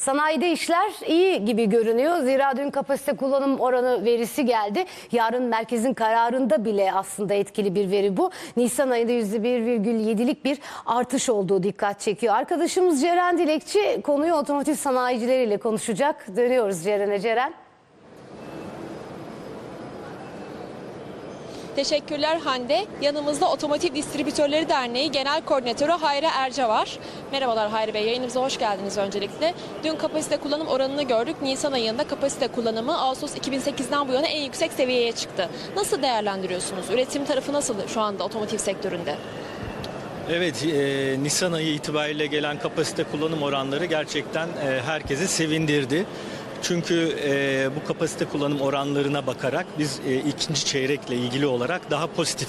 Sanayide işler iyi gibi görünüyor. Zira dün kapasite kullanım oranı verisi geldi. Yarın merkezin kararında bile aslında etkili bir veri bu. Nisan ayında %1,7'lik bir artış olduğu dikkat çekiyor. Arkadaşımız Ceren Dilekçi konuyu otomotiv sanayicileriyle konuşacak. Dönüyoruz Ceren'e Ceren. Teşekkürler Hande. Yanımızda Otomotiv Distribütörleri Derneği Genel Koordinatörü Hayri Erce var. Merhabalar Hayri Bey, yayınımıza hoş geldiniz öncelikle. Dün kapasite kullanım oranını gördük. Nisan ayında kapasite kullanımı Ağustos 2008'den bu yana en yüksek seviyeye çıktı. Nasıl değerlendiriyorsunuz? Üretim tarafı nasıl şu anda otomotiv sektöründe? Evet, e, Nisan ayı itibariyle gelen kapasite kullanım oranları gerçekten e, herkesi sevindirdi. Çünkü e, bu kapasite kullanım oranlarına bakarak biz e, ikinci çeyrekle ilgili olarak daha pozitif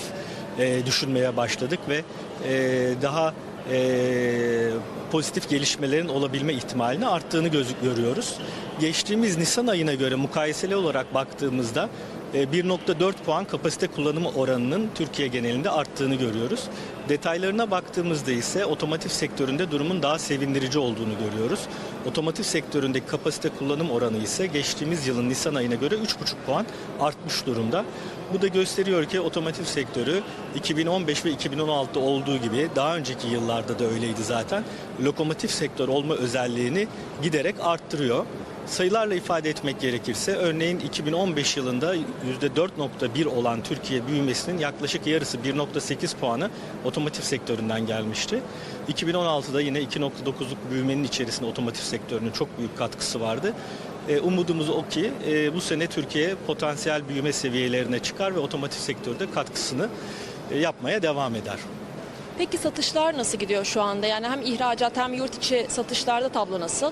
e, düşünmeye başladık ve e, daha e, pozitif gelişmelerin olabilme ihtimalini arttığını göz, görüyoruz. Geçtiğimiz Nisan ayına göre mukayeseli olarak baktığımızda 1.4 puan kapasite kullanımı oranının Türkiye genelinde arttığını görüyoruz. Detaylarına baktığımızda ise otomotiv sektöründe durumun daha sevindirici olduğunu görüyoruz. Otomotiv sektöründeki kapasite kullanım oranı ise geçtiğimiz yılın Nisan ayına göre 3.5 puan artmış durumda. Bu da gösteriyor ki otomotiv sektörü 2015 ve 2016'da olduğu gibi daha önceki yıllarda da öyleydi zaten. Lokomotif sektör olma özelliğini giderek arttırıyor. Sayılarla ifade etmek gerekirse örneğin 2015 yılında %4.1 olan Türkiye büyümesinin yaklaşık yarısı 1.8 puanı otomotiv sektöründen gelmişti. 2016'da yine 2.9'luk büyümenin içerisinde otomotiv sektörünün çok büyük katkısı vardı. E, umudumuz o ki e, bu sene Türkiye potansiyel büyüme seviyelerine çıkar ve otomotiv sektörde katkısını e, yapmaya devam eder. Peki satışlar nasıl gidiyor şu anda? Yani hem ihracat hem yurt içi satışlarda tablo nasıl?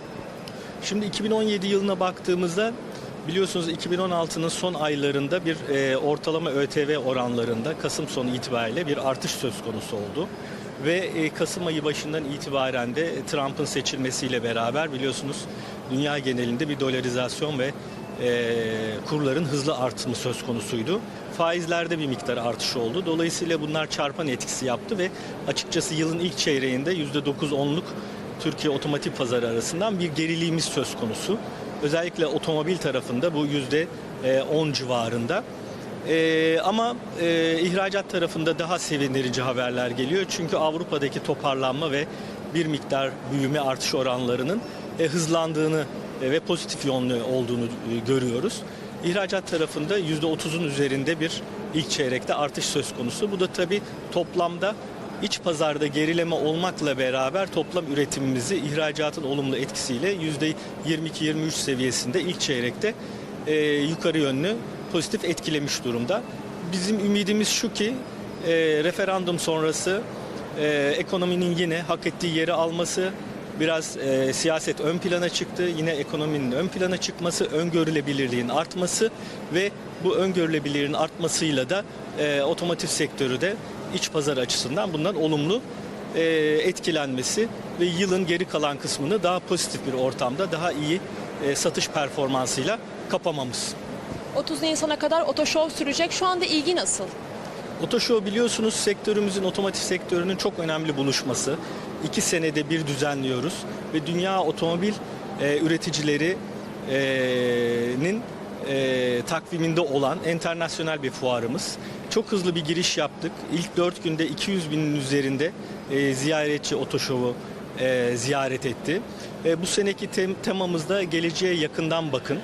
Şimdi 2017 yılına baktığımızda biliyorsunuz 2016'nın son aylarında bir e, ortalama ÖTV oranlarında Kasım sonu itibariyle bir artış söz konusu oldu. Ve e, Kasım ayı başından itibaren de Trump'ın seçilmesiyle beraber biliyorsunuz dünya genelinde bir dolarizasyon ve e, kurların hızlı artımı söz konusuydu. Faizlerde bir miktar artış oldu. Dolayısıyla bunlar çarpan etkisi yaptı ve açıkçası yılın ilk çeyreğinde %9-10'luk Türkiye otomotiv pazarı arasından bir geriliğimiz söz konusu. Özellikle otomobil tarafında bu yüzde 10 civarında. Ee, ama e, ihracat tarafında daha sevindirici haberler geliyor. Çünkü Avrupa'daki toparlanma ve bir miktar büyüme artış oranlarının e, hızlandığını e, ve pozitif yönlü olduğunu e, görüyoruz. İhracat tarafında %30'un üzerinde bir ilk çeyrekte artış söz konusu. Bu da tabii toplamda iç pazarda gerileme olmakla beraber toplam üretimimizi ihracatın olumlu etkisiyle %22-23 seviyesinde ilk çeyrekte e, yukarı yönlü pozitif etkilemiş durumda. Bizim ümidimiz şu ki e, referandum sonrası e, ekonominin yine hak ettiği yeri alması, biraz e, siyaset ön plana çıktı. Yine ekonominin ön plana çıkması, öngörülebilirliğin artması ve bu öngörülebilirliğin artmasıyla da e, otomotiv sektörü de iç pazar açısından bundan olumlu e, etkilenmesi ve yılın geri kalan kısmını daha pozitif bir ortamda daha iyi e, satış performansıyla kapamamız. 30 Nisan'a kadar otoşov sürecek. Şu anda ilgi nasıl? Otoshow biliyorsunuz sektörümüzün, otomotiv sektörünün çok önemli buluşması. İki senede bir düzenliyoruz ve dünya otomobil e, üreticilerinin e, takviminde olan internasyonel bir fuarımız. Çok hızlı bir giriş yaptık. İlk dört günde 200 binin üzerinde e, ziyaretçi Otoshow'u e, ziyaret etti. E, bu seneki tem, temamızda geleceğe yakından bakın.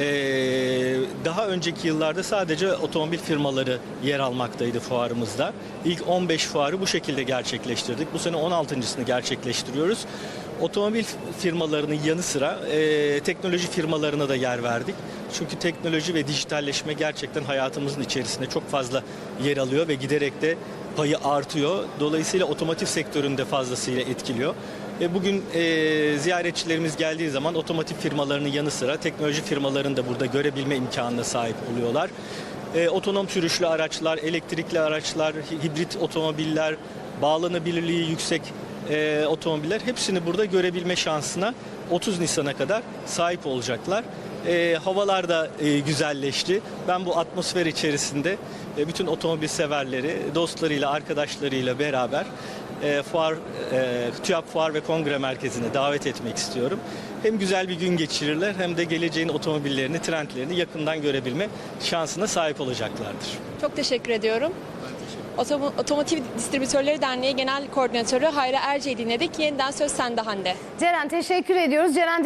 Ee, daha önceki yıllarda sadece otomobil firmaları yer almaktaydı fuarımızda. İlk 15 fuarı bu şekilde gerçekleştirdik. Bu sene 16.sını gerçekleştiriyoruz. Otomobil firmalarının yanı sıra e, teknoloji firmalarına da yer verdik. Çünkü teknoloji ve dijitalleşme gerçekten hayatımızın içerisinde çok fazla yer alıyor ve giderek de payı artıyor. Dolayısıyla otomotiv sektöründe fazlasıyla etkiliyor. E, Bugün e, ziyaretçilerimiz geldiği zaman otomotiv firmalarının yanı sıra teknoloji firmalarını da burada görebilme imkanına sahip oluyorlar. E, otonom sürüşlü araçlar, elektrikli araçlar, hi- hibrit otomobiller, bağlanabilirliği yüksek e, otomobiller hepsini burada görebilme şansına 30 Nisan'a kadar sahip olacaklar. E, havalar da e, güzelleşti. Ben bu atmosfer içerisinde e, bütün otomobil severleri, dostlarıyla, arkadaşlarıyla beraber e, fuar, e, TÜYAP Fuar ve Kongre Merkezi'ne davet etmek istiyorum. Hem güzel bir gün geçirirler hem de geleceğin otomobillerini, trendlerini yakından görebilme şansına sahip olacaklardır. Çok teşekkür ediyorum. Otom- Otomotiv Distribütörleri Derneği Genel Koordinatörü Hayri Erce'yi dinledik. Yeniden söz sende Hande. Ceren teşekkür ediyoruz. Ceren